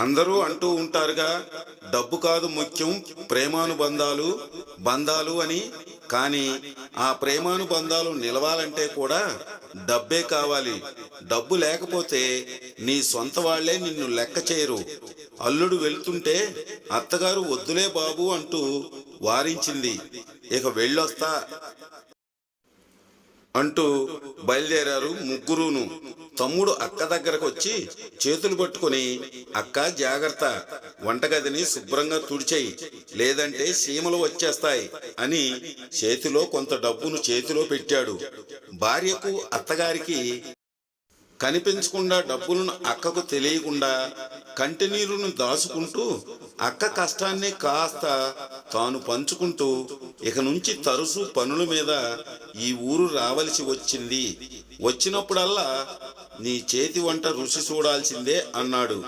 అందరూ అంటూ ఉంటారుగా డబ్బు కాదు ముఖ్యం ప్రేమానుబంధాలు బంధాలు అని. కానీ ఆ ప్రేమానుబంధాలు నిలవాలంటే కూడా డబ్బే కావాలి. డబ్బు లేకపోతే నీ సొంత వాళ్ళే నిన్ను లెక్క చేయరు. అల్లుడు వెళ్తుంటే అత్తగారు వద్దులే బాబు అంటూ వారించింది. ఇక వెళ్ళొస్తా అంటూ బయలుదేరారు ముగ్గురును. తమ్ముడు అక్క దగ్గరకు వచ్చి చేతులు పట్టుకొని అక్క జాగ్రత్త. వంటగదిని శుభ్రంగా తుడిచేయి. లేదంటే సీమలు వచ్చేస్తాయి అని చేతిలో కొంత డబ్బును చేతిలో పెట్టాడు. భార్యకు అత్తగారికి కనిపించకుండా డబ్బులను అక్కకు తెలియకుండా కంటినీరును దాచుకుంటూ అక్క కష్టాన్ని కాస్త తాను పంచుకుంటూ ఇక నుంచి తరచూ పనుల మీద ఈ ఊరు రావలసి వచ్చింది. వచ్చినప్పుడల్లా నీ చేతి వంట రుచి చూడాల్సిందే అన్నాడు.